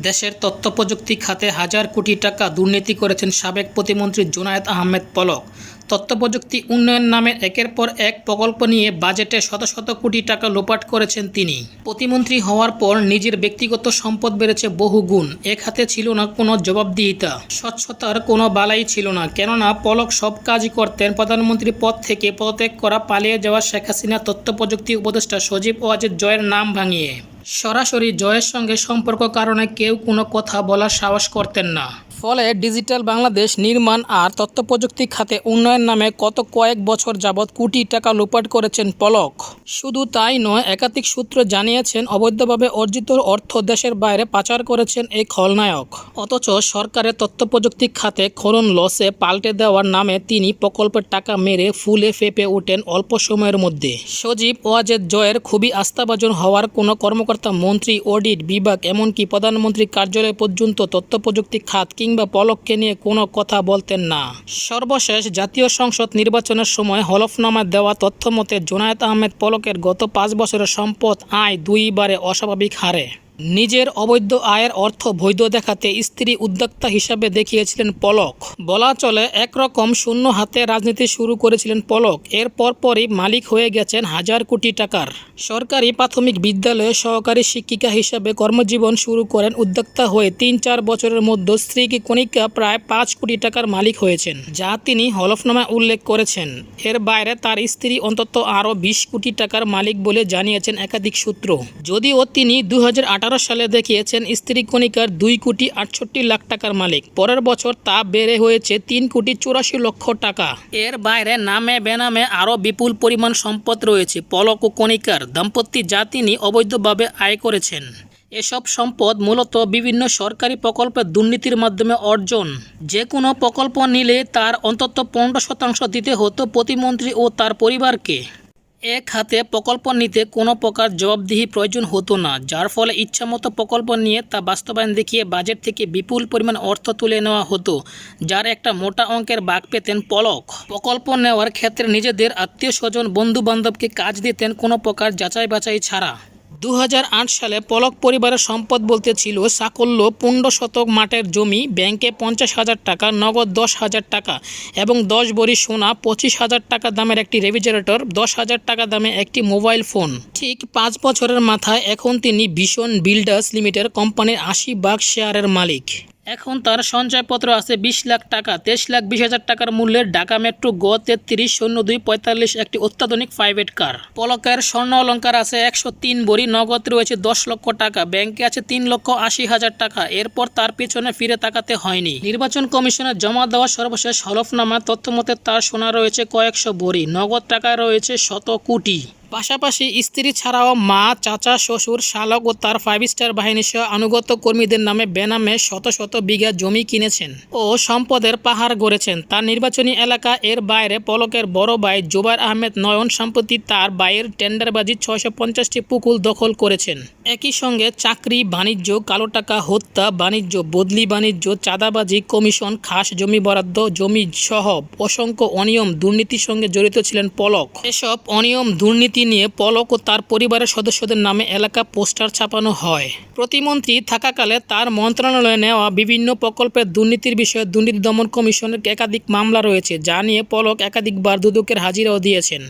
দেশের তথ্য প্রযুক্তি খাতে হাজার কোটি টাকা দুর্নীতি করেছেন সাবেক প্রতিমন্ত্রী জোনায়েদ আহমেদ পলক। তথ্য প্রযুক্তি উন্নয়ন নামে একের পর এক প্রকল্প নিয়ে বাজেটে শত শত কোটি টাকা লোপাট করেছেন তিনি। প্রতিমন্ত্রী হওয়ার পর নিজের ব্যক্তিগত সম্পদ বেড়েছে বহু গুণ। এ খাতে ছিল না কোনো জবাবদিহিতা। স্বচ্ছতার কোনো বালাই ছিল না। কেননা পলক সব কাজই করতেন। প্রধানমন্ত্রী পদ থেকে পদত্যাগ করা পালিয়ে যাওয়া শেখ হাসিনা তথ্য প্রযুক্তি উপদেষ্টা সজীব ওয়াজেদ জয়ের নাম ভাঙিয়ে সরাসরি জয়ের সঙ্গে সম্পর্ক কারণে কেউ কোনো কথা বলার সাহস করতেন না। ফলে ডিজিটাল বাংলাদেশ নির্মাণ আর তথ্য প্রযুক্তি খাতে উন্নয়ন নামে কত কয়েক বছর যাবৎ কোটি টাকা লোপাট করেছেন পলক। শুধু তাই নয়, একাধিক সূত্র জানিয়েছেন অবৈধভাবে অর্জিত অর্থ দেশের বাইরে পাচার করেছেন এই খলনায়ক। অথচ সরকারের তথ্য প্রযুক্তি খাতে খনন লসে পাল্টে দেওয়ার নামে তিনি প্রকল্পের টাকা মেরে ফুলে ফেপে ওঠেন অল্প সময়ের মধ্যে। সজীব ওয়াজেদ জয়ের খুবই আস্থাভাজন হওয়ার কোনো কর্মকর্তা, মন্ত্রী, অডিট বিভাগ, এমনকি প্রধানমন্ত্রী কার্যালয় পর্যন্ত তথ্য প্রযুক্তি খাত কিংবা পলককে নিয়ে কোনো কথা বলতেন না। সর্বশেষ জাতীয় সংসদ নির্বাচনের সময় হলফনামা দেওয়া তথ্য মতে জোনায়েত আহমেদ পলকের গত পাঁচ বছরের সম্পদ আয় দুইবারে অস্বাভাবিক হারে। নিজের অবৈধ আয়ের অর্থ বৈধ দেখাতে স্ত্রী উদ্যোক্তা হিসাবে দেখিয়েছিলেন পলক। বলা চলে, একরকম শূন্য হাতে রাজনীতি শুরু করেছিলেন পলক। এর পরপরই মালিক হয়ে গেছেন হাজার কোটি টাকার। সরকারি প্রাথমিক বিদ্যালয়ে সহকারী শিক্ষিকা হিসাবে কর্মজীবন শুরু করেন উদ্যোক্তা হয়ে তিন চার বছরের মধ্যে স্ত্রী কি কণিকা প্রায় পাঁচ কোটি টাকার মালিক হয়েছেন, যা তিনি হলফনামায় উল্লেখ করেছেন। এর বাইরে তার স্ত্রী অন্তত আরও বিশ কোটি টাকার মালিক বলে জানিয়েছেন একাধিক সূত্র। যদিও তিনি দু হাজার আঠারো সালে দেখিয়েছেন স্ত্রী কণিকার দুই কোটি আটষট্টি লাখ টাকার মালিক। পরের বছর তা বেড়ে হয়েছে তিন কোটি চুরাশি লক্ষ টাকা। এর বাইরে নামে বেনামে আরও বিপুল পরিমাণ সম্পদ রয়েছে। পলক ও কণিকার দম্পতি যা তিনি অবৈধভাবে আয় করেছেন। এসব সম্পদ মূলত বিভিন্ন সরকারি প্রকল্পের দুর্নীতির মাধ্যমে অর্জন। যে কোনো প্রকল্প নিলে তার অন্তত পনেরো শতাংশ দিতে হতো প্রতিমন্ত্রী ও তার পরিবারকে। এ হাতে প্রকল্প নিতে কোনো প্রকার জবাবদিহি প্রয়োজন হতো না, যার ফলে ইচ্ছামতো প্রকল্প নিয়ে তা বাস্তবায়ন দেখিয়ে বাজেট থেকে বিপুল পরিমাণ অর্থ তুলে নেওয়া হতো, যার একটা মোটা অঙ্কের বাঘ পেতেন পলক। প্রকল্প নেওয়ার ক্ষেত্রে নিজেদের আত্মীয় স্বজন বন্ধু বান্ধবকে কাজ দিতেন কোনো প্রকার যাচাই বাছাই ছাড়া। দু হাজার আট সালে পলক পরিবারের সম্পদ বলতে ছিল সাকল্য পনেরো শতক মাঠের জমি, ব্যাংকে পঞ্চাশ হাজার টাকা, নগদ দশ হাজার টাকা এবং দশ বড়ি সোনা, পঁচিশ হাজার টাকা দামের একটি রেফ্রিজারেটর, দশ হাজার টাকা দামে একটি মোবাইল ফোন। ঠিক পাঁচ বছরের মাথায় এখন তিনি ভীষণ বিল্ডার্স লিমিটেড কোম্পানির আশি ভাগ শেয়ারের মালিক। এখন তার সঞ্চয়পত্র আছে বিশ লাখ টাকা, তেইশ লাখ বিশ হাজার টাকার মূল্যের ঢাকা মেট্রো গ তেত্রিশ শূন্য দুই পঁয়তাল্লিশ একটি অত্যাধুনিক প্রাইভেট কার। পলকের স্বর্ণ অলঙ্কার আছে একশো তিন বড়ি নগদ রয়েছে দশ লক্ষ টাকা, ব্যাংকে আছে তিন লক্ষ আশি হাজার টাকা, এরপর তার পেছনে ফিরে তাকাতে হয়নি। নির্বাচন কমিশনের জমা দেওয়া সর্বশেষ হলফনামা তথ্যমতে তার সোনা রয়েছে কয়েকশো বড়ি নগদ টাকা রয়েছে শত কোটি। পাশাপাশি স্ত্রী ছাড়াও মা, চাচা, শ্বশুর, শালক ও তার ফাইভ স্টার বাহিনী সহ আনুগত কর্মীদের নামে বেনামে শত শত বিঘা জমি কিনেছেন ও সম্পদের পাহাড় গড়েছেন। তার নির্বাচনী এলাকা এর বাইরে পলকের বড় ভাই জুবাইর আহমেদ নয়ন সম্প্রতি তার বাইয়ের টেন্ডারবাজি ছয়শো পঞ্চাশটি পুকুল দখল করেছেন। একই সঙ্গে চাকরি, বাণিজ্য, কালো টাকা, হত্যা, বাণিজ্য, বদলি বাণিজ্য, চাঁদাবাজি, কমিশন, খাস জমি বরাদ্দ, জমি সহ অসংখ্য অনিয়ম দুর্নীতির সঙ্গে জড়িত ছিলেন পলক। এসব অনিয়ম দুর্নীতি নিয়ে পলক ও তার পরিবারের সদস্যদের নামে এলাকা পোস্টার ছাপানো হয়। প্রতিমন্ত্রী থাকাকালে তার মন্ত্রণালয়ে নেওয়া বিভিন্ন প্রকল্পের দুর্নীতির বিষয়ে দুর্নীতি দমন কমিশনের একাধিক মামলা রয়েছে, যা নিয়ে পলক একাধিকবার দুদকের হাজিরাও দিয়েছেন।